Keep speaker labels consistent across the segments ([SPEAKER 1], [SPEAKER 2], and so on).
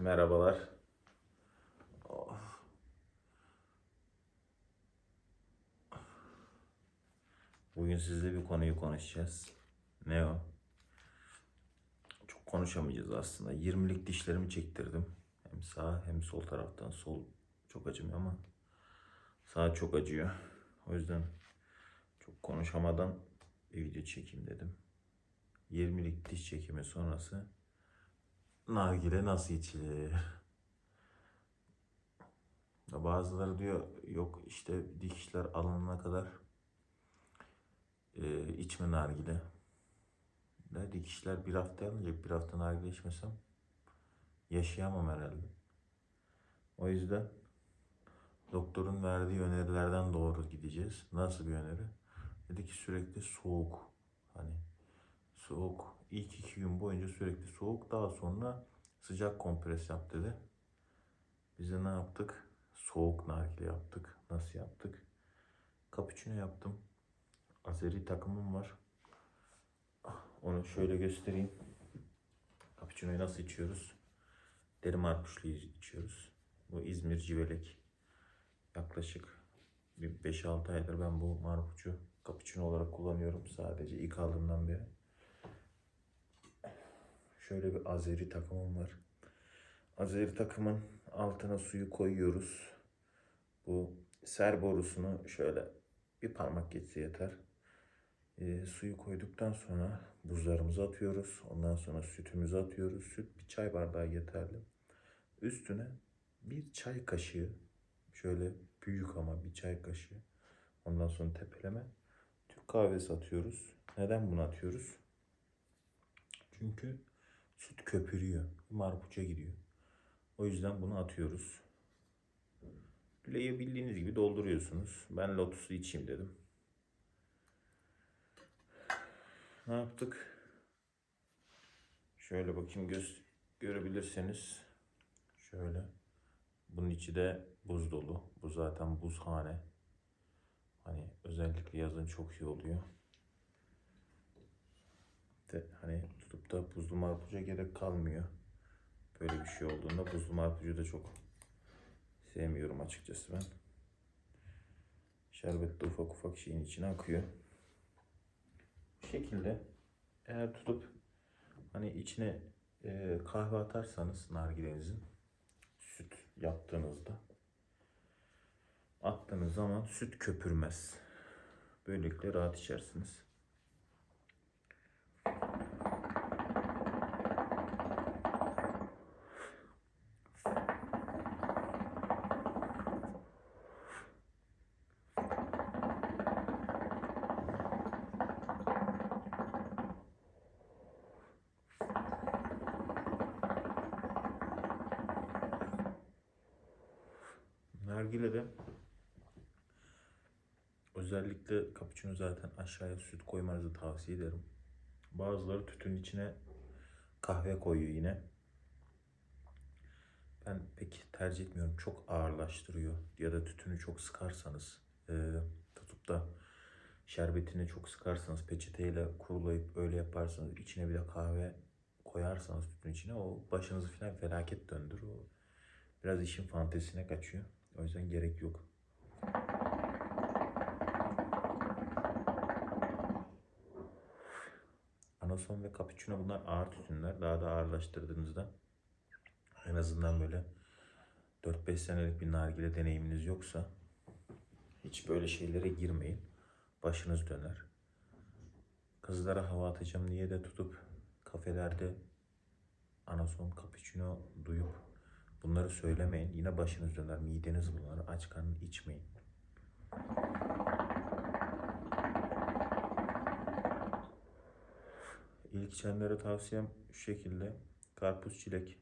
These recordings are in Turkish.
[SPEAKER 1] merhabalar. Bugün sizle bir konuyu konuşacağız. Ne o? Çok konuşamayacağız aslında. 20'lik dişlerimi çektirdim. Hem sağ hem sol taraftan. Sol çok acımıyor ama sağ çok acıyor. O yüzden çok konuşamadan bir video çekeyim dedim. 20'lik diş çekimi sonrası nargile nasıl içilir? Bazıları diyor yok işte dikişler alınana kadar e, içme nargile. Ne dikişler bir hafta alınacak bir hafta nargile içmesem yaşayamam herhalde. O yüzden doktorun verdiği önerilerden doğru gideceğiz. Nasıl bir öneri? Dedi ki sürekli soğuk. Hani soğuk. İlk iki gün boyunca sürekli soğuk. Daha sonra sıcak kompres yap dedi. Biz de ne yaptık? Soğuk nargile yaptık. Nasıl yaptık? Cappuccino yaptım. Azeri takımım var. Onu şöyle göstereyim. Cappuccino'yu nasıl içiyoruz? Deri marpuşlu içiyoruz. Bu İzmir Civelek. Yaklaşık bir 5-6 aydır ben bu marpuçu cappuccino olarak kullanıyorum sadece ilk aldığımdan beri. Şöyle bir Azeri takımım var. Azeri takımın altına suyu koyuyoruz. Bu ser borusunu şöyle bir parmak geçse yeter. Ee, suyu koyduktan sonra buzlarımızı atıyoruz. Ondan sonra sütümüzü atıyoruz. Süt bir çay bardağı yeterli. Üstüne bir çay kaşığı şöyle büyük ama bir çay kaşığı. Ondan sonra tepeleme. Türk kahvesi atıyoruz. Neden bunu atıyoruz? Çünkü süt köpürüyor. Marpuça gidiyor. O yüzden bunu atıyoruz. Bileği bildiğiniz gibi dolduruyorsunuz. Ben lotuslu içeyim dedim. Ne yaptık? Şöyle bakayım göz görebilirseniz. Şöyle. Bunun içi de buz dolu. Bu zaten buzhane. Hani özellikle yazın çok iyi oluyor. De, hani tutup da buzlu marpuca gerek kalmıyor. Böyle bir şey olduğunda buzlu marpucu da çok sevmiyorum açıkçası ben. Şerbet de ufak ufak şeyin içine akıyor. Bu şekilde eğer tutup hani içine e, kahve atarsanız nargilenizin süt yaptığınızda attığınız zaman süt köpürmez. Böylelikle rahat içersiniz. Nargile'de özellikle cappuccino zaten aşağıya süt koymanızı tavsiye ederim. Bazıları tütün içine kahve koyuyor yine. Ben pek tercih etmiyorum. Çok ağırlaştırıyor. Ya da tütünü çok sıkarsanız e, tutup da şerbetini çok sıkarsanız peçeteyle kurulayıp öyle yaparsanız içine bir de kahve koyarsanız tütün içine o başınızı falan felaket döndürür. O biraz işin fantezisine kaçıyor. O yüzden gerek yok. Anason ve cappuccino bunlar ağır tütünler. Daha da ağırlaştırdığınızda en azından böyle 4-5 senelik bir nargile deneyiminiz yoksa hiç böyle şeylere girmeyin. Başınız döner. Kızlara hava atacağım diye de tutup kafelerde anason cappuccino duyup bunları söylemeyin. Yine başınız döner. Mideniz bulanır. Aç karnı içmeyin. İlk içenlere tavsiyem şu şekilde. Karpuz, çilek,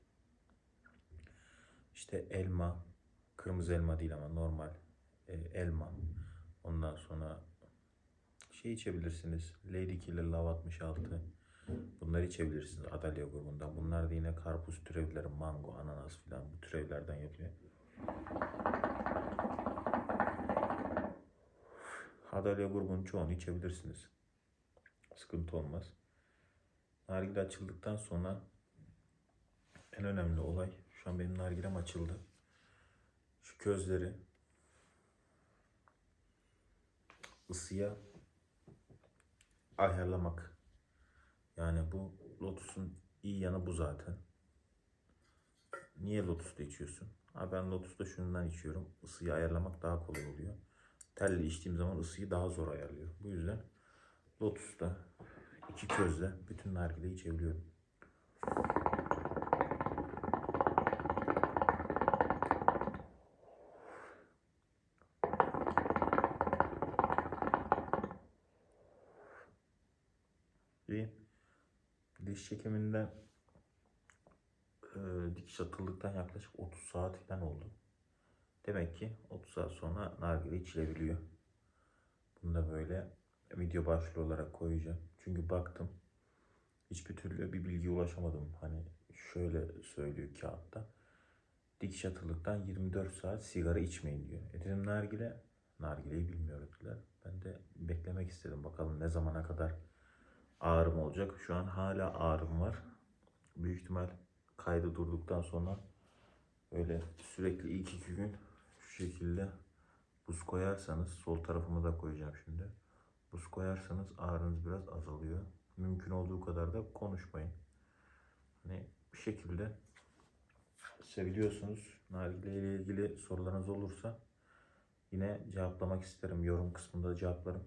[SPEAKER 1] işte elma, kırmızı elma değil ama normal e, elma. Ondan sonra şey içebilirsiniz. Lady Killer Love 66. Bunları içebilirsiniz Adalya grubundan. Bunlar da yine karpuz türevleri, mango, ananas filan bu türevlerden yapılıyor. Adalya grubunun çoğunu içebilirsiniz. Sıkıntı olmaz. Nargile açıldıktan sonra en önemli olay şu an benim nargilem açıldı. Şu közleri ısıya ayarlamak. Yani bu Lotus'un iyi yanı bu zaten. Niye Lotus'ta içiyorsun? Ha ben Lotus'ta şundan içiyorum. Isıyı ayarlamak daha kolay oluyor. Telli içtiğim zaman ısıyı daha zor ayarlıyor. Bu yüzden Lotus'ta iki közle bütün nargileyi içebiliyorum. İyi. Diş çekiminden e, dikiş atıldıktan yaklaşık 30 saat falan oldu. Demek ki 30 saat sonra nargile içilebiliyor. Bunu da böyle video başlığı olarak koyacağım. Çünkü baktım hiçbir türlü bir bilgiye ulaşamadım. Hani şöyle söylüyor kağıtta. Dikiş atıldıktan 24 saat sigara içmeyin diyor. E dedim nargile. Nargileyi bilmiyor dediler. Ben de beklemek istedim. Bakalım ne zamana kadar ağrım olacak. Şu an hala ağrım var. Büyük ihtimal kaydı durduktan sonra öyle sürekli ilk iki gün şu şekilde buz koyarsanız sol tarafımı da koyacağım şimdi. Buz koyarsanız ağrınız biraz azalıyor. Mümkün olduğu kadar da konuşmayın. Hani bir şekilde seviliyorsunuz. Nargile ile ilgili sorularınız olursa yine cevaplamak isterim. Yorum kısmında cevaplarım.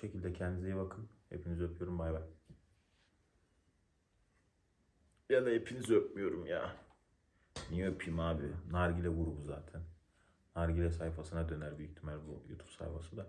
[SPEAKER 1] Şekilde kendinize iyi bakın. Hepinizi öpüyorum. Bay bay. Ya da hepinizi öpmüyorum ya. Niye öpeyim abi? Nargile grubu zaten. Nargile sayfasına döner büyük ihtimal bu YouTube sayfası da.